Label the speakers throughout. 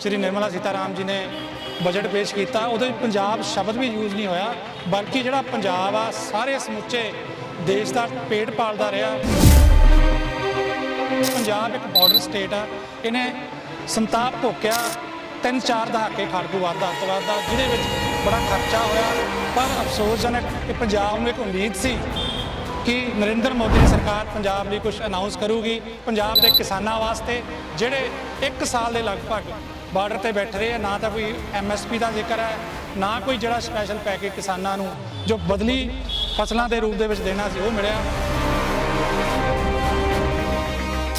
Speaker 1: ਸ਼੍ਰੀ ਨਿਰਮਲਾ ਸੀਤਾਰਾਮ ਜੀ ਨੇ ਬਜਟ ਪੇਸ਼ ਕੀਤਾ। ਉਹਦੇ ਵਿੱਚ ਪੰਜਾਬ ਸ਼ਬਦ ਵੀ ਯੂਜ਼ ਨਹੀਂ ਹੋਇਆ। ਬਲਕਿ ਜਿਹੜਾ ਪੰਜਾਬ ਆ, ਸਾਰੇ ਸਮੁੱਚੇ ਦੇਸ਼ ਦਾ ਪੇਟ ਪਾਲਦਾ ਰਿਹਾ। ਪੰਜਾਬ ਇੱਕ ਬਾਰਡਰ ਸਟੇਟ ਆ। ਇਹਨੇ ਸੰਤਾਪ ਭੋਗਿਆ। ਤਿੰਨ ਚਾਰ ਦਹਾਕੇ ਖੜਗੂਵਾਦ ਦਾ ਅੱਤਵਾਦ ਦਾ ਜਿਹਦੇ ਵਿੱਚ ਬੜਾ ਖਰਚਾ ਹੋਇਆ। ਪਰ ਅਫਸੋਸਜਨਕ ਕਿ ਪੰਜਾਬ ਨੂੰ ਇੱਕ ਉਮੀਦ ਸੀ ਕਿ ਨਰਿੰਦਰ ਮੋਦੀ ਦੀ ਸਰਕਾਰ ਪੰਜਾਬ ਲਈ ਕੁਝ ਅਨਾਉਂਸ ਕਰੂਗੀ। ਪੰਜਾਬ ਦੇ ਕਿਸਾਨਾਂ ਵਾਸਤੇ, ਜਿਹੜੇ 1 ਸਾਲ ਦੇ ਲਗਭਗ ਬਾਰਡਰ ਤੇ ਬੈਠੇ ਰਹੇ ਆ ਨਾ ਤਾਂ ਕੋਈ ਐਮਐਸਪੀ ਦਾ ਜ਼ਿਕਰ ਹੈ ਨਾ ਕੋਈ ਜਿਹੜਾ ਸਪੈਸ਼ਲ ਪੈਕੇਜ ਕਿਸਾਨਾਂ ਨੂੰ ਜੋ ਬਦਲੀ ਫਸਲਾਂ ਦੇ ਰੂਪ ਦੇ ਵਿੱਚ ਦੇਣਾ ਸੀ ਉਹ ਮਿਲਿਆ।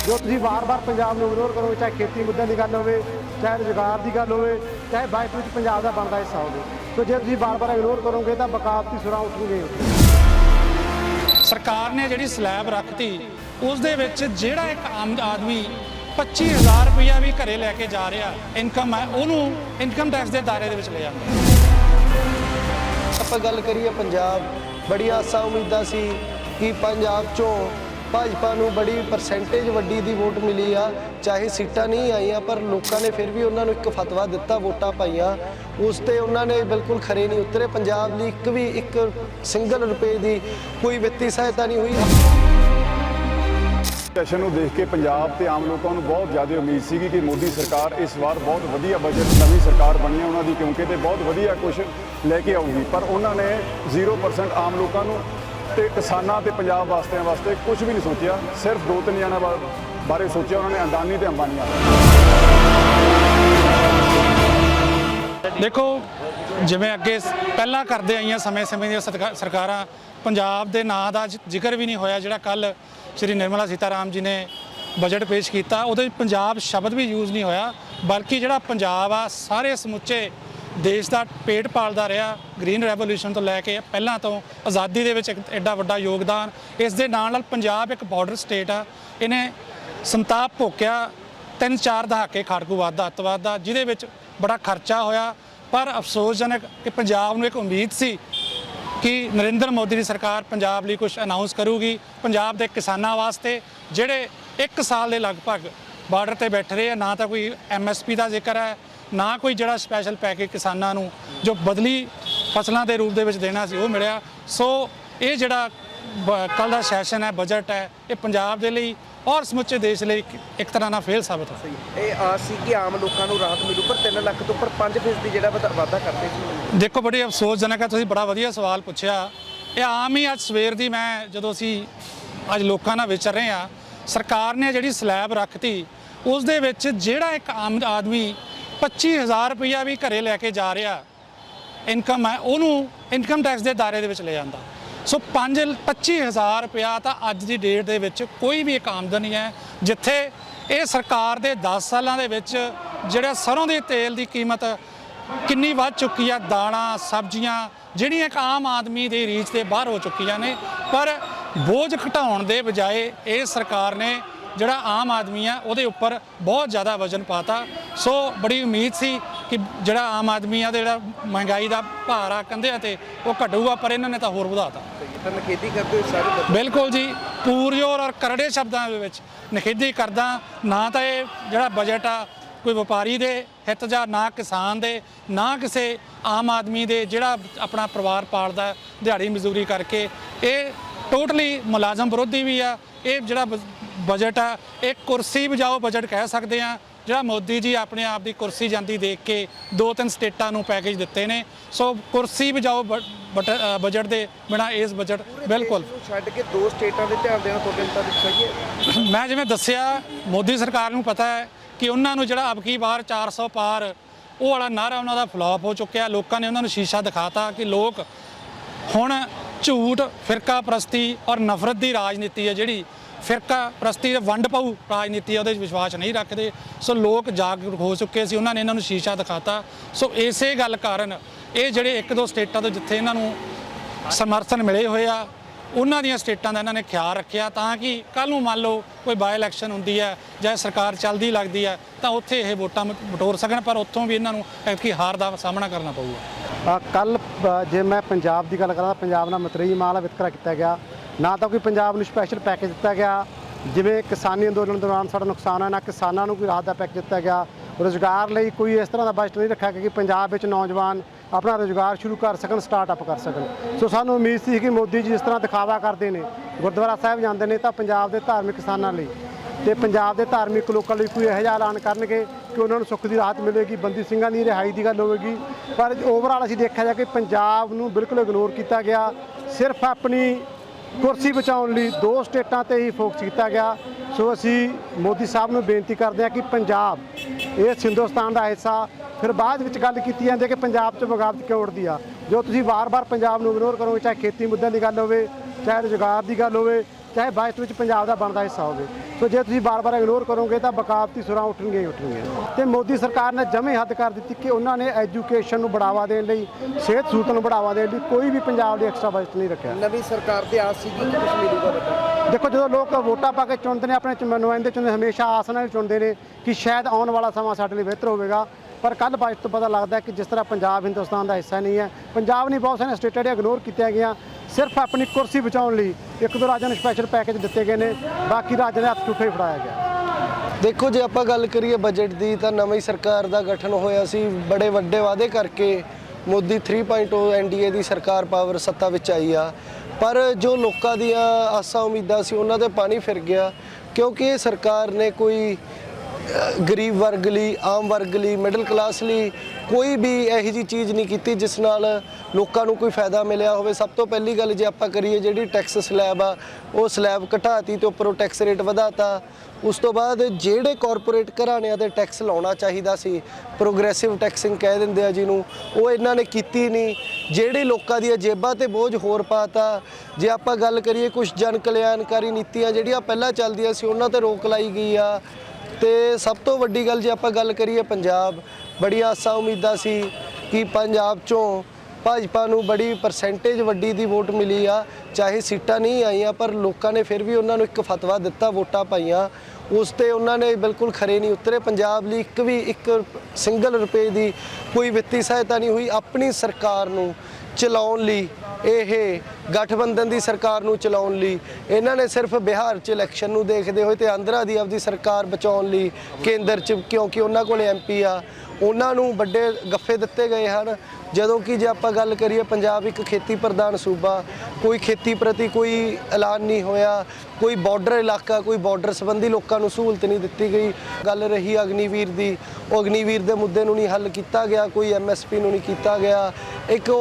Speaker 2: ਜੋ ਤੁਸੀਂ ਵਾਰ-ਵਾਰ ਪੰਜਾਬ ਨੂੰ ਇਗਨੋਰ ਕਰੋਗੇ ਚਾਹੇ ਖੇਤੀ ਮੁੱਦਿਆਂ ਦੀ ਗੱਲ ਹੋਵੇ ਚਾਹੇ ਰੁਜ਼ਗਾਰ ਦੀ ਗੱਲ ਹੋਵੇ ਚਾਹੇ ਬਾਈਟ ਵਿੱਚ ਪੰਜਾਬ ਦਾ ਬਣਦਾ ਹਿੱਸਾ ਹੋਵੇ। ਸੋ ਜੇ ਤੁਸੀਂ ਵਾਰ-ਵਾਰ ਇਗਨੋਰ ਕਰੋਗੇ ਤਾਂ ਬਕਾਵਤੀ ਸੁਰਾਂ ਉੱਠਣਗੇ।
Speaker 1: ਸਰਕਾਰ ਨੇ ਜਿਹੜੀ ਸਲੈਬ ਰੱਖਤੀ ਉਸ ਦੇ ਵਿੱਚ ਜਿਹੜਾ ਇੱਕ ਆਮ ਆਦਮੀ 25000 ਰੁਪਇਆ ਵੀ ਘਰੇ ਲੈ ਕੇ ਜਾ ਰਿਹਾ। ਇਨਕਮ ਹੈ, ਉਹਨੂੰ ਇਨਕਮ ਟੈਕਸ ਦੇ ਦਾਇਰੇ ਦੇ ਵਿੱਚ ਲੈ ਜਾਂਦਾ
Speaker 3: ਆਪਾਂ ਗੱਲ ਕਰੀਏ ਪੰਜਾਬ ਬੜੀ ਆਸਾਂ ਉਮੀਦਾਂ ਸੀ ਕਿ ਪੰਜਾਬ ਚੋਂ ਭਾਜਪਾ ਨੂੰ ਬੜੀ ਪਰਸੈਂਟੇਜ ਵੱਡੀ ਦੀ ਵੋਟ ਮਿਲੀ ਆ। ਚਾਹੇ ਸੀਟਾਂ ਨਹੀਂ ਆਈਆਂ, ਪਰ ਲੋਕਾਂ ਨੇ ਫਿਰ ਵੀ ਉਹਨਾਂ ਨੂੰ ਇੱਕ ਫਤਵਾ ਦਿੱਤਾ, ਵੋਟਾਂ ਪਾਈਆਂ। ਉਸ ਤੇ ਉਹਨਾਂ ਨੇ ਬਿਲਕੁਲ ਖਰੇ ਨਹੀਂ ਉਤਰੇ। ਪੰਜਾਬ ਲਈ ਇੱਕ ਵੀ ਇੱਕ ਸਿੰਗਲ ਰੁਪਏ ਦੀ ਕੋਈ ਵਿੱਤੀ ਸਹਾਇਤਾ ਨਹੀਂ ਹੋਈ।
Speaker 4: ਸੈਸ਼ਨ ਨੂੰ ਦੇਖ ਕੇ ਪੰਜਾਬ ਤੇ ਆਮ ਲੋਕਾਂ ਨੂੰ ਬਹੁਤ ਜ਼ਿਆਦਾ ਉਮੀਦ ਸੀਗੀ ਕਿ ਮੋਦੀ ਸਰਕਾਰ ਇਸ ਵਾਰ ਬਹੁਤ ਵਧੀਆ ਬਜਟ ਨਵੀਂ ਸਰਕਾਰ ਬਣੀ ਹੈ ਉਹਨਾਂ ਦੀ, ਕਿਉਂਕਿ ਤੇ ਬਹੁਤ ਵਧੀਆ ਕੁਝ ਲੈ ਕੇ ਆਊਗੀ। ਪਰ ਉਹਨਾਂ ਨੇ 0% ਆਮ ਲੋਕਾਂ ਨੂੰ ਤੇ ਕਿਸਾਨਾਂ ਤੇ ਪੰਜਾਬ ਵਾਸਤਿਆਂ ਵਾਸਤੇ ਕੁਝ ਵੀ ਨਹੀਂ ਸੋਚਿਆ। ਸਿਰਫ ਦੋ ਤਿੰਨ ਜਣਾਂ ਬਾ- ਬਾਰੇ ਸੋਚਿਆ, ਉਹਨਾਂ ਨੇ ਅੰਦਾਨੀ ਤੇ ਅੰਬਾਨੀਆਂ।
Speaker 1: ਦੇਖੋ, ਜਿਵੇਂ ਅੱਗੇ ਪਹਿਲਾਂ ਕਰਦੇ ਆਈਆਂ ਸਮੇਂ-ਸਮੇਂ ਦੀਆਂ ਸਤਕਾ- ਸਰਕਾਰਾਂ, ਪੰਜਾਬ ਦੇ ਨਾਂ ਦਾ ਜ਼ਿਕਰ ਵੀ ਨਹੀਂ ਹੋਇਆ, ਜਿਹੜਾ ਕੱਲ ਸ਼੍ਰੀ ਨਿਰਮਲਾ ਸੀਤਾਰਾਮ ਜੀ ਨੇ ਬਜਟ ਪੇਸ਼ ਕੀਤਾ, ਉਹਦੇ ਵਿੱਚ ਪੰਜਾਬ ਸ਼ਬਦ ਵੀ ਯੂਜ਼ ਨਹੀਂ ਹੋਇਆ, ਬਲਕਿ ਜਿਹੜਾ ਪੰਜਾਬ ਆ, ਸਾਰੇ ਸਮੁੱਚੇ ਦੇਸ਼ ਦਾ ਪੇਟ ਪਾਲਦਾ ਰਿਹਾ ਗ੍ਰੀਨ ਰੈਵੋਲੂਸ਼ਨ ਤੋਂ ਲੈ ਕੇ ਪਹਿਲਾਂ ਤੋਂ ਆਜ਼ਾਦੀ ਦੇ ਵਿੱਚ ਇੱਕ ਐਡਾ ਵੱਡਾ ਯੋਗਦਾਨ, ਇਸ ਦੇ ਨਾਲ ਨਾਲ ਪੰਜਾਬ ਇੱਕ ਬਾਰਡਰ ਸਟੇਟ ਆ, ਇਹਨੇ ਸੰਤਾਪ ਭੋਕਿਆ ਤਿੰਨ ਚਾਰ ਦਹਾਕੇ ਖੜਗੂਵਾਦ ਦਾ ਅੱਤਵਾਦ ਦਾ, ਜਿਹਦੇ ਵਿੱਚ ਬੜਾ ਖਰਚਾ ਹੋਇਆ, ਪਰ ਅਫਸੋਸਜਨਕ ਕਿ ਪੰਜਾਬ ਨੂੰ ਇੱਕ ਉਮੀਦ ਸੀ ਕਿ ਨਰਿੰਦਰ ਮੋਦੀ ਦੀ ਸਰਕਾਰ ਪੰਜਾਬ ਲਈ ਕੁਝ ਅਨਾਉਂਸ ਕਰੂਗੀ। ਪੰਜਾਬ ਦੇ ਕਿਸਾਨਾਂ ਵਾਸਤੇ ਜਿਹੜੇ 1 ਸਾਲ ਦੇ ਲਗਭਗ ਬਾਰਡਰ ਤੇ ਬੈਠੇ ਰਹੇ ਆ, ਨਾ ਤਾਂ ਕੋਈ ਐਮਐਸਪੀ ਦਾ ਜ਼ਿਕਰ ਹੈ, ਨਾ ਕੋਈ ਜਿਹੜਾ ਸਪੈਸ਼ਲ ਪੈਕੇਜ ਕਿਸਾਨਾਂ ਨੂੰ ਜੋ ਬਦਲੀ ਫਸਲਾਂ ਦੇ ਰੂਪ ਦੇ ਵਿੱਚ ਦੇਣਾ ਸੀ ਉਹ ਮਿਲਿਆ। ਸੋ ਇਹ ਜਿਹੜਾ ਕੱਲ ਦਾ ਸੈਸ਼ਨ ਹੈ ਬਜਟ ਹੈ ਇਹ ਪੰਜਾਬ ਦੇ ਲਈ ਔਰ ਸਮੁੱਚੇ ਦੇਸ਼ ਲਈ ਇੱਕ- ਤਰ੍ਹਾਂ ਨਾਲ ਫੇਲ ਸਾਬਤ ਹੋਇਆ।
Speaker 5: ਇਹ ਆਸ ਸੀ ਕਿ ਆਮ ਲੋਕਾਂ ਨੂੰ ਰਾਹਤ ਮਿਲੂ ਪਰ 3 ਲੱਖ ਤੋਂ ਉੱਪਰ 5% ਦੀ ਜਿਹੜਾ ਵਾਧਾ- ਵਾਧਾ ਕਰਦੇ ਸੀ।
Speaker 1: ਦੇਖੋ ਬੜੀ ਅਫਸੋਸਜਨਕ ਹੈ ਤੁਸੀਂ ਬੜਾ ਵਧੀਆ ਸਵਾਲ ਪੁੱਛਿਆ। ਇਹ ਆਮ ਹੀ ਅੱਜ ਸਵੇਰ ਦੀ ਮੈਂ ਜਦੋਂ ਅਸੀਂ ਅੱਜ ਲੋਕਾਂ ਨਾਲ ਵਿਚਰ ਰਹੇ ਆ ਸਰਕਾਰ ਨੇ ਜਿਹੜੀ ਸਲੈਬ ਰੱਖਤੀ ਉਸ ਦੇ ਵਿੱਚ ਜਿਹੜਾ ਇੱਕ ਆਮ ਆਦਮੀ 25000 ਰੁਪਇਆ ਵੀ ਘਰੇ ਲੈ ਕੇ ਜਾ ਰਿਹਾ ਇਨਕਮ ਹੈ ਉਹਨੂੰ ਇਨਕਮ ਟੈਕਸ ਦੇ ਦਾਇਰੇ ਦੇ ਵਿੱਚ ਲੈ ਜਾਂਦਾ। ਸੋ 5 25000 ਰੁਪਇਆ ਤਾਂ ਅੱਜ ਦੀ ਡੇਟ ਦੇ ਵਿੱਚ ਕੋਈ ਵੀ ਇੱਕ ਆਮਦਨੀ ਹੈ, ਜਿੱਥੇ ਇਹ ਸਰਕਾਰ ਦੇ 10 ਸਾਲਾਂ ਦੇ ਵਿੱਚ ਜਿਹੜਾ ਸਰੋਂ ਦੇ ਤੇਲ ਦੀ ਕੀਮਤ ਕਿੰਨੀ ਵੱਧ ਚੁੱਕੀ ਆ ਦਾਣਾ ਸਬਜ਼ੀਆਂ, ਜਿਹੜੀਆਂ ਇੱਕ ਆਮ ਆਦਮੀ ਦੇ ਰੀਚ ਦੇ ਬਾਹਰ ਹੋ ਚੁੱਕੀਆਂ ਨੇ, ਪਰ ਬੋਝ ਘਟਾਉਣ ਦੇ ਬਜਾਏ ਇਹ ਸਰਕਾਰ ਨੇ ਜਿਹੜਾ ਆਮ ਆਦਮੀ ਆ, ਉਹਦੇ ਉੱਪਰ ਬਹੁਤ ਜ਼ਿਆਦਾ ਵਜ਼ਨ ਪਾਤਾ। ਸੋ ਬੜੀ ਉਮੀਦ ਸੀ ਕਿ ਜਿਹੜਾ ਆਮ ਆਦਮੀ ਆ ਤੇ ਜਿਹੜਾ ਮਹਿੰਗਾਈ ਦਾ ਭਾਰ ਆ ਕੰਧਿਆਂ ਤੇ ਉਹ ਘਟੂਗਾ ਪਰ ਇਹਨਾਂ ਨੇ ਤਾਂ ਹੋਰ ਵਧਾਤਾ।
Speaker 5: ਤਾਂ ਨਖੇਦੀ ਕਰਦੇ ਹੋਏ ਸਾਰੇ ਬੱਚੇ
Speaker 1: ਬਿਲਕੁਲ ਜੀ ਪੂਰਜੋਰ ਔਰ ਕਰੜੇ ਸ਼ਬਦਾਂ ਦੇ ਵਿੱਚ ਨਿਖੇਧੀ ਕਰਦਾ ਨਾ ਤਾਂ ਇਹ ਜਿਹੜਾ ਬਜਟ ਆ ਕੋਈ ਵਪਾਰੀ ਦੇ ਹਿੱਤ ਜਾਂ ਨਾ ਕਿਸਾਨ ਦੇ ਨਾ ਕਿਸੇ ਆਮ ਆਦਮੀ ਦੇ ਜਿਹੜਾ ਆਪਣਾ ਪਰਿਵਾਰ ਪਾਲਦਾ ਦਿਹਾੜੀ ਮਜ਼ਦੂਰੀ ਕਰਕੇ ਇਹ ਟੋਟਲੀ ਮੁਲਾਜ਼ਮ ਵਿਰੋਧੀ ਵੀ ਆ। ਇਹ ਜਿਹੜਾ ਬਜਟ ਆ ਇਹ ਕੁਰਸੀ ਬਜਾਓ ਬਜਟ ਕਹਿ ਸਕਦੇ ਆ। ਜਿਹੜਾ ਮੋਦੀ ਜੀ ਆਪਣੇ ਆਪ ਦੀ ਕੁਰਸੀ ਜਾਂਦੀ ਦੇਖ ਕੇ ਦੋ ਤਿੰਨ ਸਟੇਟਾਂ ਨੂੰ ਪੈਕੇਜ ਦਿੱਤੇ ਨੇ। ਸੋ ਕੁਰਸੀ ਬਜਾਓ ਬਜਟ ਦੇ ਬਿਨਾ ਇਸ ਬਜਟ ਬਿਲਕੁਲ।
Speaker 5: ਛੱਡ ਕੇ ਦੋ ਸਟੇਟਾਂ ਦੇ ਧਿਆਨ ਦੇਣਾ ਤੁਹਾਡੇ ਮੁਤਾਬਿਕ ਸਹੀ ਹੈ
Speaker 1: ਮੈਂ ਜਿਵੇਂ ਦੱਸਿਆ ਮੋਦੀ ਸਰਕਾਰ ਨੂੰ ਪਤਾ ਹੈ ਕਿ ਉਹਨਾਂ ਨੂੰ ਜਿਹੜਾ ਅਬਕੀ ਵਾਰ 400 ਪਾਰ ਉਹ ਵਾਲਾ ਨਾਰਾ ਉਹਨਾਂ ਦਾ ਫਲਾਪ ਹੋ ਚੁੱਕਿਆ। ਲੋਕਾਂ ਨੇ ਉਹਨਾਂ ਨੂੰ ਸ਼ੀਸ਼ਾ ਦਿਖਾਤਾ ਕਿ ਲੋਕ ਹੁਣ ਝੂਠ ਫਿਰਕਾ ਪ੍ਰਸਤੀ ਔਰ ਨਫ਼ਰਤ ਦੀ ਰਾਜਨੀਤੀ ਹੈ ਜਿਹੜੀ ਫਿਰਕਾ ਪ੍ਰਸਤੀ ਤੇ ਵੰਡ ਪਾਊ, ਰਾਜਨੀਤੀ ਹੈ ਉਹਦੇ ਵਿੱਚ ਵਿਸ਼ਵਾਸ ਨਹੀਂ ਰੱਖਦੇ। ਸੋ ਲੋਕ ਜਾਗਰੂਕ ਹੋ ਚੁੱਕੇ ਸੀ, ਉਹਨਾਂ ਨੇ ਇਹਨਾਂ ਨੂੰ ਸ਼ੀਸ਼ਾ ਦਿਖਾਤਾ। ਸੋ ਇਸੇ ਗੱਲ ਕਾਰਨ ਇਹ ਜਿਹੜੇ ਇੱਕ ਦੋ ਸਟੇਟਾਂ ਤੋਂ ਜਿੱਥੇ ਇਹਨਾਂ ਨੂੰ ਸਮਰਥਨ ਮਿਲੇ ਹੋਏ ਆ, ਉਹਨਾਂ ਦੀਆਂ ਸਟੇਟਾਂ ਦਾ ਇਹਨਾਂ ਨੇ ਖਿਆਲ ਰੱਖਿਆ। ਤਾਂ ਕਿ ਕੱਲ ਨੂੰ ਮੰਨ ਲਓ ਕੋਈ ਬਾਈ ਇਲੈਕਸ਼ਨ ਹੁੰਦੀ ਹੈ ਜਾਂ ਸਰਕਾਰ ਚੱਲਦੀ ਲੱਗਦੀ ਹੈ, ਤਾਂ ਉੱਥੇ ਇਹ ਵੋਟਾਂ ਮ- ਬਟੋਰ ਸਕਣ, ਪਰ ਉੱਥੋਂ ਵੀ ਇਹਨਾਂ ਨੂੰ ਐਤਕੀ ਹਾਰ ਦਾ ਸਾਹਮਣਾ ਕਰਨਾ ਪਊਗਾ।
Speaker 2: ਕੱਲ ਜੇ ਮੈਂ ਪੰਜਾਬ ਦੀ ਗੱਲ ਕਰਾਂ ਤਾਂ ਪੰਜਾਬ ਨਾਲ ਮਤਰੇਈ ਮਾਲ ਦਾ ਵਿਤਕਰਾ ਕੀਤਾ ਗਿਆ। ਨਾ ਤਾਂ ਕੋਈ ਪੰਜਾਬ ਨੂੰ ਸਪੈਸ਼ਲ ਪੈਕੇਜ ਦਿੱਤਾ ਗਿਆ, ਜਿਵੇਂ ਕਿਸਾਨੀ ਅੰਦੋਲਨ ਦੌਰਾਨ ਸਾਡਾ ਨੁਕਸਾਨ ਹੋਇਆ, ਨਾ ਕਿਸਾਨਾਂ ਨੂੰ ਕੋਈ ਰਾਹਤ ਦਾ ਪੈਕੇਜ ਦਿੱਤਾ ਗਿਆ। ਰੋਜ਼ਗਾਰ ਲਈ ਕੋਈ ਇਸ ਤਰ੍ਹਾਂ ਦਾ ਬਜਟ ਨਹੀਂ ਰੱਖਿਆ ਕਿ ਪੰਜਾਬ ਵਿੱਚ ਨੌਜਵਾਨ ਆਪਣਾ ਰੋਜ਼ਗਾਰ ਸ਼ੁਰੂ ਕਰ ਸਕਣ ਸਟਾਰਟਅਪ ਕਰ ਸਕਣ। ਸੋ ਸਾਨੂੰ ਉਮੀਦ ਸੀ ਕਿ ਮੋਦੀ ਜੀ ਇਸ ਤਰ੍ਹਾਂ ਦਿਖਾਵਾ ਕਰਦੇ ਨੇ। ਗੁਰਦੁਆਰਾ ਸਾਹਿਬ ਜਾਂਦੇ ਨੇ ਤਾਂ ਪੰਜਾਬ ਦੇ ਧਾਰਮਿਕ ਸਥਾਨਾਂ ਲਈ। ਤੇ ਪੰਜਾਬ ਦੇ ਧਾਰਮਿਕ ਲੋਕਾਂ ਲਈ ਕੋਈ ਇਹੋ ਜਿਹਾ ਐਲਾਨ ਕਰਨਗੇ ਕਿ ਉਹਨਾਂ ਨੂੰ ਸੁੱਖ ਦੀ ਰਾਹਤ ਮਿਲੇਗੀ, ਬੰਦੀ ਸਿੰਘਾਂ ਦੀ ਰਿਹਾਈ ਦੀ ਗੱਲ ਹੋਵੇਗੀ। ਪਰ ਓਵਰਆਲ ਅਸੀਂ ਦੇਖਿਆ ਜਾ ਕਿ ਪੰਜਾਬ ਨੂੰ ਬਿਲਕੁਲ ਇਗਨੋਰ ਕੀਤਾ ਗਿਆ। ਸਿਰਫ ਆਪਣੀ ਕੁਰਸੀ ਬਚਾਉਣ ਲਈ ਦੋ ਸਟੇਟਾਂ ਤੇ ਹੀ ਫੋਕਸ ਕੀਤਾ ਗਿਆ। ਸੋ ਅਸੀਂ ਮੋਦੀ ਸਾਹਿਬ ਨੂੰ ਬੇਨਤੀ ਕਰਦੇ ਹਾਂ ਕਿ ਪੰਜਾਬ, ਇਹ ਹਿੰਦੁਸਤਾਨ ਦਾ ਹਿੱਸਾ, ਫਿਰ ਬਾਅਦ ਵਿੱਚ ਗੱਲ ਕੀਤੀ ਜਾਂਦੀ ਹੈ ਕਿ ਪੰਜਾਬ 'ਚ ਬਗਾਵਤ ਕਿਉਂ ਉੱਠਦੀ ਆ? ਜੋ ਤੁਸੀਂ ਵਾਰ-ਵਾਰ ਪੰਜਾਬ ਨੂੰ ਇਗਨੋਰ ਕਰੋਗੇ, ਚਾਹੇ ਖੇਤੀ ਮੁੱਦਿਆਂ ਦੀ ਗੱਲ ਹੋਵੇ, ਚਾਹੇ ਰੁਜ਼ਗਾਰ ਦੀ ਗੱਲ ਹੋਵੇ ਚਾਹੇ ਬਜਟ ਵਿੱਚ ਪੰਜਾਬ ਦਾ ਬਣਦਾ ਹਿੱਸਾ ਹੋਵੇ। ਸੋ ਜੇ ਤੁਸੀਂ ਬਾਰ-ਬਾਰ ਇਗਨੋਰ ਕਰੋਗੇ ਤਾਂ ਬਕਾਵਤੀ ਸੁਰਾਂ ਉੱਠਣਗੀਆਂ ਹੀ ਉੱਠਣਗੀਆਂ। ਤੇ ਮੋਦੀ ਸਰਕਾਰ ਨੇ ਜਮੇ ਹੱਦ ਕਰ ਦਿੱਤੀ ਕਿ ਉਹਨਾਂ ਨੇ ਐਜੂਕੇਸ਼ਨ ਨੂੰ ਬੜਾਵਾ ਦੇਣ ਲਈ ਸਿਹਤ ਸਹੂਲਤਾਂ ਨੂੰ ਬੜਾਵਾ ਦੇਣ ਲਈ ਕੋਈ ਵੀ ਪੰਜਾਬ ਲਈ ਐਕਸਟਰਾ ਬਜਟ ਨਹੀਂ ਰੱਖਿਆ।
Speaker 5: ਨਵੀਂ ਸਰਕਾਰ ਤੇ ਆਸ ਸੀ ਕਿ ਕੁਝ ਮਿਲੂਗਾ ਬਤਾ
Speaker 2: ਦੇਖੋ ਜਦੋਂ ਲੋਕ ਵੋਟਾਂ ਪਾ ਕੇ ਚੁਣਦੇ ਨੇ ਆਪਣੇ ਨੁਮਾਇੰਦੇ ਚੁਣਦੇ ਹਮੇਸ਼ਾ ਆਸ ਨਾਲ ਚੁਣਦੇ ਨੇ ਕਿ ਸ਼ਾਇਦ ਆਉਣ ਵਾਲਾ ਸਮਾਂ ਸਾਡੇ ਲਈ ਬਿਹਤਰ ਹੋਵੇਗਾ। ਪਰ ਕੱਲ ਬਜਟ ਤੋਂ ਪਤਾ ਲੱਗਦਾ ਕਿ ਜਿਸ ਤਰ੍ਹਾਂ ਪੰਜਾਬ ਹਿੰਦੁਸਤਾਨ ਦਾ ਹਿੱਸਾ ਨਹੀਂ ਹੈ ਪੰਜਾਬ ਨਹੀਂ ਬਹੁਤ ਸਾਰੇ ਸਟੇਟਾਂ ਇਗਨੋਰ ਕੀਤੀਆਂ ਗਈਆਂ ਸਿਰਫ ਆਪਣੀ ਕੁਰਸੀ ਬਚਾਉਣ ਲਈ ਇੱਕ ਦੋ ਰਾਜਾਂ ਨੂੰ ਸਪੈਸ਼ਲ ਪੈਕੇਜ ਦਿੱਤੇ ਗਏ ਨੇ, ਬਾਕੀ ਰਾਜਾਂ ਦੇ ਹੱਥ ਝੂਠੇ ਹੀ ਫੜਾਇਆ ਗਿਆ।
Speaker 3: ਦੇਖੋ, ਜੇ ਆਪਾਂ ਗੱਲ ਕਰੀਏ ਬਜਟ ਦੀ, ਤਾਂ ਨਵੀਂ ਸਰਕਾਰ ਦਾ ਗਠਨ ਹੋਇਆ ਸੀ ਬੜੇ ਵੱਡੇ ਵਾਅਦੇ ਕਰਕੇ ਮੋਦੀ 3.0 ਐਨਡੀਏ ਦੀ ਸਰਕਾਰ ਪਾਵਰ ਸੱਤਾ ਵਿੱਚ ਆਈ ਆ। ਪਰ ਜੋ ਲੋਕਾਂ ਦੀਆਂ ਆਸਾਂ ਉਮੀਦਾਂ ਸੀ, ਉਹਨਾਂ ਤੇ ਪਾਣੀ ਫਿਰ ਗਿਆ, ਕਿਉਂਕਿ ਇਹ ਸਰਕਾਰ ਨੇ ਕੋਈ ਗਰੀਬ ਵਰਗ ਲਈ, ਆਮ ਵਰਗ ਲਈ ਮਿਡਲ ਕਲਾਸ ਲਈ ਕੋਈ ਵੀ ਇਹੋ ਜੀ ਚੀਜ਼ ਨਹੀਂ ਕੀਤੀ ਜਿਸ ਨਾਲ ਲੋਕਾਂ ਨੂੰ ਕੋਈ ਫਾਇਦਾ ਮਿਲਿਆ ਹੋਵੇ। ਸਭ ਤੋਂ ਪਹਿਲੀ ਗੱਲ ਜੇ ਆਪਾਂ ਕਰੀਏ ਜਿਹੜੀ ਟੈਕਸ ਸਲੈਬ ਆ, ਉਹ ਸਲੈਬ ਘਟਾਤੀ ਤੇ ਉੱਪਰੋਂ ਟੈਕਸ ਰੇਟ ਵਧਾਤਾ। ਉਸ ਤੋਂ ਬਾਅਦ ਜਿਹੜੇ ਕਾਰਪੋਰੇਟ ਘਰਾਣਿਆਂ ਦੇ ਟੈਕਸ ਲਾਉਣਾ ਚਾਹੀਦਾ ਸੀ ਪ੍ਰੋਗਰੈਸਿਵ ਟੈਕਸਿੰਗ ਕਹਿ ਦਿੰਦੇ ਆ ਜਿਹਨੂੰ, ਉਹ ਇਹਨਾਂ ਨੇ ਕੀਤੀ ਨਹੀਂ। ਜਿਹੜੇ ਲੋਕਾਂ ਦੀਆਂ ਜੇਬਾਂ ਤੇ ਬੋਝ ਹੋਰ ਪਾਤਾ, ਜੇ ਆਪਾਂ ਗੱਲ ਕਰੀਏ ਕੁਝ ਜਨ ਕਲਿਆਣਕਾਰੀ ਨੀਤੀਆਂ ਜਿਹੜੀਆਂ ਪਹਿਲਾਂ ਚੱਲਦੀਆਂ ਸੀ, ਉਹਨਾਂ ਤੇ ਰੋਕ ਲਾਈ ਗਈ ਆ। ਤੇ ਸਭ ਤੋਂ ਵੱਡੀ ਗੱਲ ਜੇ ਆਪਾਂ ਗੱਲ ਕਰੀਏ ਪੰਜਾਬ, ਬੜੀ ਆਸਾਂ ਉਮੀਦਾਂ ਸੀ ਕਿ ਪੰਜਾਬ ਚੋਂ ਭਾਜਪਾ ਨੂੰ ਬੜੀ ਪਰਸੈਂਟੇਜ ਵੱਡੀ ਦੀ ਵੋਟ ਮਿਲੀ ਆ, ਚਾਹੇ ਸੀਟਾਂ ਨਹੀਂ ਆਈਆਂ, ਪਰ ਲੋਕਾਂ ਨੇ ਫਿਰ ਵੀ ਉਹਨਾਂ ਨੂੰ ਇੱਕ ਫਤਵਾ ਦਿੱਤਾ, ਵੋਟਾਂ ਪਾਈਆਂ। ਉਸ ਤੇ ਉਹਨਾਂ ਨੇ ਬਿਲਕੁਲ ਖਰੇ ਨਹੀਂ ਉਤਰੇ। ਪੰਜਾਬ ਲਈ ਇੱਕ ਵੀ ਇੱਕ ਸਿੰਗਲ ਰੁਪਏ ਦੀ ਕੋਈ ਵਿੱਤੀ ਸਹਾਇਤਾ ਨਹੀਂ ਹੋਈ। ਆਪਣੀ ਸਰਕਾਰ ਨੂੰ ਚਲਾਉਣ ਲਈ ਇਹ ਗਠਬੰਧਨ ਦੀ ਸਰਕਾਰ ਨੂੰ ਚਲਾਉਣ ਲਈ। ਇਹਨਾਂ ਨੇ ਸਿਰਫ ਬਿਹਾਰ 'ਚ ਇਲੈਕਸ਼ਨ ਨੂੰ ਦੇਖਦੇ ਹੋਏ ਤੇ ਆਂਧਰਾ ਦੀ ਆਪਦੀ ਸਰਕਾਰ ਬਚਾਉਣ ਲਈ ਕੇਂਦਰ 'ਚ, ਕਿਉਂਕਿ ਉਹਨਾਂ ਕੋਲ ਐਮਪੀ ਆ। ਉਹਨਾਂ ਨੂੰ ਵੱਡੇ ਗੱਫੇ ਦਿੱਤੇ ਗਏ ਹਨ। ਜਦੋਂ ਕਿ ਜੇ ਆਪਾਂ ਗੱਲ ਕਰੀਏ ਪੰਜਾਬ ਇੱਕ ਖੇਤੀ ਪ੍ਰਧਾਨ ਸੂਬਾ ਕੋਈ ਖੇਤੀ ਪ੍ਰਤੀ ਕੋਈ ਐਲਾਨ ਨਹੀਂ ਹੋਇਆ ਕੋਈ ਬਾਰਡਰ ਇਲਾਕਾ ਕੋਈ ਬਾਰਡਰ ਸੰਬੰਧੀ ਲੋਕਾਂ ਨੂੰ ਸਹੂਲਤ ਨਹੀਂ ਦਿੱਤੀ ਗਈ। ਗੱਲ ਰਹੀ ਅਗਨੀਵੀਰ ਦੀ ਉਹ ਅਗਨੀਵੀਰ ਦੇ ਮੁੱਦੇ ਨੂੰ ਨਹੀਂ ਹੱਲ ਕੀਤਾ ਗਿਆ ਕੋਈ ਐਮਐਸਪੀ ਨੂੰ ਨਹੀਂ ਕੀਤਾ ਗਿਆ। ਇੱਕ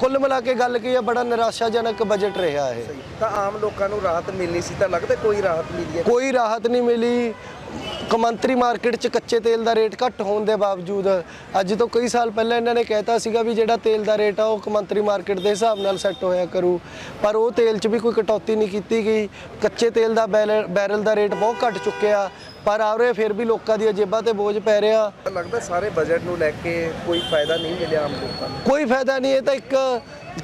Speaker 3: ਕੁੱਲ ਮਿਲਾ ਕੇ ਗੱਲ ਕੀ ਹੈ ਬੜਾ ਨਿਰਾਸ਼ਾਜਨਕ ਬਜਟ ਰਿਹਾ ਇਹ।
Speaker 5: ਤਾਂ ਆਮ ਲੋਕਾਂ ਨੂੰ ਰਾਹਤ ਮਿਲਣੀ ਸੀ ਤਾਂ ਲੱਗਦਾ ਕੋਈ ਰਾਹਤ ਮਿਲੀ ਹੈ?
Speaker 3: ਕੋਈ ਰਾਹਤ ਨਹੀਂ ਮਿਲੀ। ਕਮੰਤਰੀ ਮਾਰਕੀਟ 'ਚ ਕੱਚੇ ਤੇਲ ਦਾ ਰੇਟ ਘੱਟ ਹੋਣ ਦੇ ਬਾਵਜੂਦ, ਅੱਜ ਤੋਂ ਕਈ ਸਾਲ ਪਹਿਲਾਂ ਇਹਨਾਂ ਨੇ ਕਹਿਤਾ ਸੀਗਾ ਵੀ ਜਿਹੜਾ ਤੇਲ ਦਾ ਰੇਟ ਆ ਉਹ ਕਮੰਤਰੀ ਮਾਰਕੀਟ ਦੇ ਹਿਸਾਬ ਨਾਲ ਸੈੱਟ ਹੋਇਆ ਕਰੂ। ਪਰ ਉਹ ਤੇਲ 'ਚ ਵੀ ਕੋਈ ਕਟੌਤੀ ਨਹੀਂ ਕੀਤੀ ਗਈ। ਕੱਚੇ ਤੇਲ ਦਾ ਬੈਰਲ ਬੈਰਲ ਦਾ ਰੇਟ ਬਹੁਤ ਘੱਟ ਚੁੱਕਿਆ। ਪਰ ਆ ਰਹੇ ਫਿਰ ਵੀ ਲੋਕਾਂ ਦੀਆਂ ਜੇਬਾਂ ਤੇ ਬੋਝ ਪੈ ਰਿਹਾ।
Speaker 5: ਲੱਗਦਾ ਸਾਰੇ ਬਜਟ ਨੂੰ ਲੈ ਕੇ ਕੋਈ ਫਾਇਦਾ ਨਹੀਂ ਮਿਲਿਆ ਆਮ ਲੋਕਾਂ ਨੂੰ।
Speaker 3: ਕੋਈ ਫਾਇਦਾ ਨਹੀਂ ਇਹ ਤਾਂ ਇੱਕ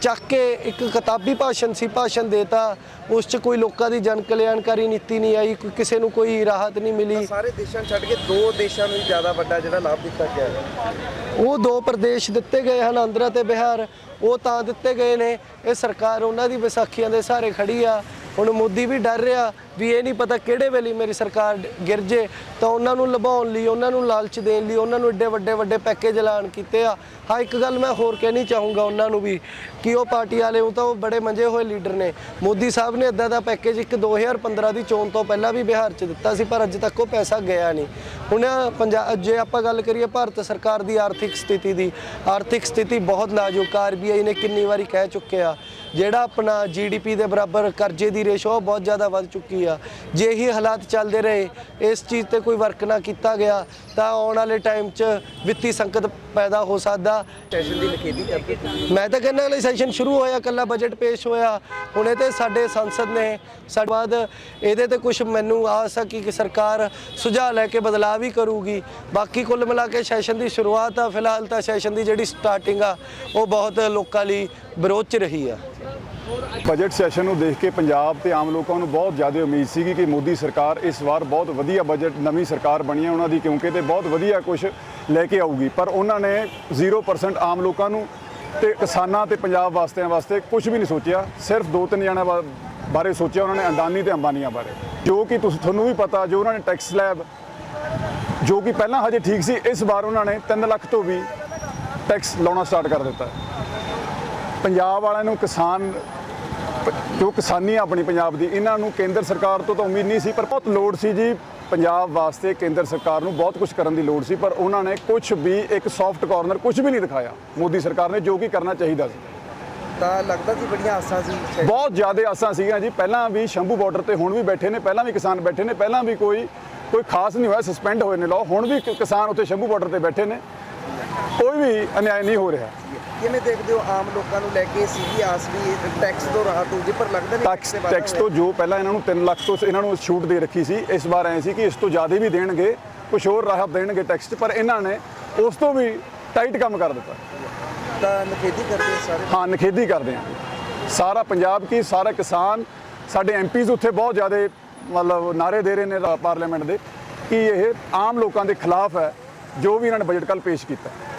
Speaker 3: ਚੱਕ ਕੇ ਇੱਕ ਕਿਤਾਬੀ ਭਾਸ਼ਣ ਸੀ ਭਾਸ਼ਣ ਦੇਤਾ। ਉਸ 'ਚ ਕੋਈ ਲੋਕਾਂ ਦੀ ਜਨ ਕਲਿਆਣਕਾਰੀ ਨੀਤੀ ਨਹੀਂ ਆਈ ਕੋਈ ਕਿਸੇ ਨੂੰ ਕੋਈ ਰਾਹਤ ਨਹੀਂ ਮਿਲੀ।
Speaker 5: ਸਾਰੇ ਦੇਸ਼ਾਂ ਛੱਡ ਕੇ ਦੋ ਦੇਸ਼ਾਂ ਨੂੰ ਹੀ ਜ਼ਿਆਦਾ ਵੱਡਾ ਜਿਹੜਾ ਲਾਭ ਦਿੱਤਾ ਗਿਆ ਹੈ।
Speaker 3: ਉਹ ਦੋ ਪ੍ਰਦੇਸ਼ ਦਿੱਤੇ ਗਏ ਹਨ ਆਂਧਰਾ ਤੇ ਬਿਹਾਰ। ਉਹ ਤਾਂ ਦਿੱਤੇ ਗਏ ਨੇ। ਇਹ ਸਰਕਾਰ ਉਹਨਾਂ ਦੀ ਵਿਸਾਖੀਆਂ ਦੇ ਸਹਾਰੇ ਖੜੀ ਆ। ਹੁਣ ਮੋਦੀ ਵੀ ਡਰ ਰਿਹਾ ਵੀ ਇਹ ਨਹੀਂ ਪਤਾ ਕਿਹੜੇ ਵੇਲੇ ਮੇਰੀ ਸਰਕਾਰ ਡ- ਗਿਰ ਜੇ ਤਾਂ ਉਹਨਾਂ ਨੂੰ ਲੁਭਾਉਣ ਲਈ, ਉਹਨਾਂ ਨੂੰ ਲਾਲਚ ਦੇਣ ਲਈ, ਉਹਨਾਂ ਨੂੰ ਏਡੇ ਵੱਡੇ ਵੱਡੇ ਪੈਕੇਜ ਐਲਾਨ ਕੀਤੇ ਆ। ਹਾਂ, ਇੱਕ ਗੱਲ ਮੈਂ ਹੋਰ ਕਹਿਣੀ ਚਾਹੂੰਗਾ ਉਹਨਾਂ ਨੂੰ ਵੀ ਕਿ ਉਹ ਪਾਰਟੀ ਵਾਲੇ ਉਹ ਤਾਂ ਉਹ ਬੜੇ ਮੰਜੇ ਹੋਏ ਲੀਡਰ ਨੇ। ਮੋਦੀ ਸਾਹਿਬ ਨੇ ਇਦਾਂ ਦਾ ਪੈਕੇਜ ਇੱਕ 2015 ਦੀ ਚੋਣ ਤੋਂ ਪਹਿਲਾਂ ਵੀ ਬਿਹਾਰ 'ਚ ਦਿੱਤਾ ਸੀ, ਪਰ ਅੱਜ ਤੱਕ ਉਹ ਪੈਸਾ ਗਿਆ ਨਹੀਂ। ਹੁਣ ਪੰਜਾਬ ਜੇ ਆਪਾਂ ਗੱਲ ਕਰੀਏ ਭਾਰਤ ਸਰਕਾਰ ਦੀ ਆਰਥਿਕ ਸਥਿਤੀ ਦੀ, ਆਰਥਿਕ ਸਥਿਤੀ ਬਹੁਤ ਨਾਜ਼ੁਕ ਆ ਆਰਬੀਆਈ ਨੇ ਕਿੰਨੀ ਵਾਰੀ ਕਹਿ ਚੁੱਕਿਆ ਜਿਹੜਾ ਆਪਣਾ ਜੀਡੀਪੀ ਦੇ ਬਰਾਬਰ ਕਰਜ਼ੇ ਦੀ ਰੇਸ਼ੋ ਬਹੁਤ ਜ਼ਿਆਦਾ ਵੱਧ ਚੁੱਕੀ ਆ। ਜੇ ਹੀ ਹਾਲਾਤ ਚੱਲਦੇ ਰਹੇ ਇਸ ਚੀਜ਼ ਤੇ ਕੋਈ ਵਰਕ ਨਾ ਕੀਤਾ ਗਿਆ ਤਾਂ ਆਉਣ ਵਾਲੇ ਟਾਈਮ 'ਚ ਵਿੱਤੀ ਸੰਕਟ ਪੈਦਾ ਹੋ ਸਕਦਾ।
Speaker 5: ਸੈਸ਼ਨ ਦੀ ਨਖੇਦੀ ਕਰਦੇ ਤੁਸੀਂ?
Speaker 3: ਮੈਂ ਤਾਂ ਕਹਿੰਦਾ ਅਗਲੇ ਸੈਸ਼ਨ ਸ਼ੁਰੂ ਹੋਇਆ ਕੱਲਾ ਬਜਟ ਪੇਸ਼ ਹੋਇਆ। ਹੁਣੇ ਤੇ ਸਾਡੇ ਸੰਸਦ ਨੇ ਸਾਡੇ ਬਾਅਦ ਇਹਦੇ ਤੇ ਕੁਝ ਮੈਨੂੰ ਆਸ ਆ ਕਿ ਸਰਕਾਰ ਸੁਝਾਅ ਲੈ ਕੇ ਬਦਲਾਅ ਵੀ ਕਰੂਗੀ। ਬਾਕੀ ਕੁੱਲ ਮਿਲਾ ਕੇ ਸੈਸ਼ਨ ਦੀ ਸ਼ੁਰੂਆਤ ਆ ਫਿਲਹਾਲ ਤਾਂ ਸੈਸ਼ਨ ਦੀ ਜਿਹੜੀ ਸਟਾਰਟਿੰਗ ਆ ਉਹ ਬਹੁਤ ਲੋਕਾਂ ਲਈ ਵਿਰੋਧ ਚ ਰਹੀ ਆ।
Speaker 4: ਬਜਟ ਸੈਸ਼ਨ ਨੂੰ ਦੇਖ ਕੇ ਪੰਜਾਬ ਤੇ ਆਮ ਲੋਕਾਂ ਨੂੰ ਬਹੁਤ ਜ਼ਿਆਦਾ ਉਮੀਦ ਸੀਗੀ ਕਿ ਮੋਦੀ ਸਰਕਾਰ ਇਸ ਵਾਰ ਬਹੁਤ ਵਧੀਆ ਬਜਟ, ਨਵੀਂ ਸਰਕਾਰ ਬਣੀ ਹੈ ਉਹਨਾਂ ਦੀ, ਕਿਉਂਕਿ ਤੇ ਬਹੁਤ ਵਧੀਆ ਕੁਝ ਲੈ ਕੇ ਆਊਗੀ। ਪਰ ਉਹਨਾਂ ਨੇ 0% ਆਮ ਲੋਕਾਂ ਨੂੰ ਤੇ ਕਿਸਾਨਾਂ ਤੇ ਪੰਜਾਬ ਵਾਸਤਿਆਂ ਵਾਸਤੇ ਕੁਝ ਵੀ ਨਹੀਂ ਸੋਚਿਆ। ਸਿਰਫ ਦੋ ਤਿੰਨ ਜਣਿਆਂ ਬਾ- ਬਾਰੇ ਸੋਚਿਆ, ਉਹਨਾਂ ਨੇ ਅੰਡਾਨੀ ਤੇ ਅੰਬਾਨੀਆਂ ਬਾਰੇ। ਜੋ ਕਿ ਤੁਸੀਂ, ਤੁਹਾਨੂੰ ਵੀ ਪਤਾ, ਜੋ ਉਹਨਾਂ ਨੇ ਟੈਕਸ ਸਲੈਬ ਜੋ ਕਿ ਪਹਿਲਾਂ ਹਜੇ ਠੀਕ ਸੀ, ਇਸ ਵਾਰ ਉਹਨਾਂ ਨੇ 3 ਲੱਖ ਤੋਂ ਵੀ ਟੈਕਸ ਲਾਉਣਾ ਸਟਾਰਟ ਕਰ ਦਿੱਤਾ। ਪੰਜਾਬ ਵਾਲਿਆਂ ਨੂੰ ਕਿਸਾਨ ਜੋ ਕਿਸਾਨੀ ਆ ਆਪਣੀ ਪੰਜਾਬ ਦੀ? ਇਹਨਾਂ ਨੂੰ ਕੇਂਦਰ ਸਰਕਾਰ ਤੋਂ ਤਾਂ ਉਮੀਦ ਨਹੀਂ ਸੀ ਪਰ ਬਹੁਤ ਲੋੜ ਸੀ ਜੀ। ਪੰਜਾਬ ਵਾਸਤੇ ਕੇਂਦਰ ਸਰਕਾਰ ਨੂੰ ਬਹੁਤ ਕੁਝ ਕਰਨ ਦੀ ਲੋੜ ਸੀ ਪਰ ਉਹਨਾਂ ਨੇ ਕੁਝ ਵੀ ਇੱਕ ਸੌਫਟ ਕਾਰਨਰ ਕੁਝ ਵੀ ਨਹੀਂ ਦਿਖਾਇਆ ਮੋਦੀ ਸਰਕਾਰ ਨੇ ਜੋ ਕਿ ਕਰਨਾ ਚਾਹੀਦਾ ਸੀ।
Speaker 5: ਤਾਂ ਲੱਗਦਾ ਸੀ ਬੜੀਆਂ ਆਸਾਂ ਸੀ।
Speaker 4: ਬਹੁਤ ਜ਼ਿਆਦਾ ਆਸਾਂ ਸੀਗੀਆਂ ਜੀ। ਪਹਿਲਾਂ ਵੀ ਸ਼ੰਭੂ ਬਾਰਡਰ ਤੇ ਹੁਣ ਵੀ ਬੈਠੇ ਨੇ ਪਹਿਲਾਂ ਵੀ ਕਿਸਾਨ ਬੈਠੇ ਨੇ ਪਹਿਲਾਂ ਵੀ ਕੋਈ ਕੋਈ ਖਾਸ ਨਹੀਂ ਹੋਇਆ ਸਸਪੈਂਡ ਹੋਏ ਨੇ ਲਾਅ ਹੁਣ ਵੀ ਕਿਸਾਨ ਉੱਥੇ ਸ਼ੰਭੂ ਬਾਰਡਰ ਤੇ ਬੈਠੇ ਨੇ। ਕੋਈ ਵੀ ਅਨਿਆਏ ਨਹੀਂ ਹੋ ਰਿਹਾ।
Speaker 5: ਕਿਵੇਂ ਦੇਖਦੇ ਹੋ ਆਮ ਲੋਕਾਂ ਨੂੰ ਲੈ ਕੇ ਸੀਗੀ ਆਸ ਵੀ ਟੈਕਸ ਤੋਂ ਰਾਹਤ ਹੋ ਜੇ ਪਰ ਲੱਗਦਾ ਨਹੀਂ
Speaker 4: ਟੈਕਸ ਟੈਕਸ ਤੋਂ ਜੋ ਪਹਿਲਾਂ ਇਹਨਾਂ ਨੂੰ 3 ਲੱਖ ਤੋਂ ਇਹਨਾਂ ਨੂੰ ਛੂਟ ਦੇ ਰੱਖੀ ਸੀ ਇਸ ਵਾਰ ਐ ਸੀ ਕਿ ਇਸ ਤੋਂ ਜ਼ਿਆਦਾ ਵੀ ਦੇਣਗੇ ਕੁਝ ਹੋਰ ਰਾਹਤ ਦੇਣਗੇ ਟੈਕਸ 'ਚ ਪਰ ਇਹਨਾਂ ਨੇ ਉਸ ਤੋਂ ਵੀ ਟਾਈਟ ਕੰਮ ਕਰ ਦਿੱਤਾ।
Speaker 5: ਤਾਂ ਨਖੇਦੀ ਕਰਦੇ ਸਾਰੇ?
Speaker 4: ਹਾਂ ਨਖੇਦੀ ਕਰਦੇ ਆ। ਸਾਰਾ ਪੰਜਾਬ ਕੀ ਸਾਰਾ ਕਿਸਾਨ ਸਾਡੇ ਐਮਪੀਜ਼ ਉੱਥੇ ਬਹੁਤ ਜ਼ਿਆਦਾ ਮਤਲਬ ਨਾਰੇ ਦੇ ਰਹੇ ਨੇ ਪਾਰਲੀਮੈਂਟ ਦੇ ਕਿ ਇਹ ਆਮ ਲੋਕਾਂ ਦੇ ਖਿਲਾਫ ਹੈ ਜੋ ਵੀ ਇਹਨਾਂ ਨੇ ਬਜਟ ਕੱਲ ਪੇਸ਼ ਕੀਤਾ।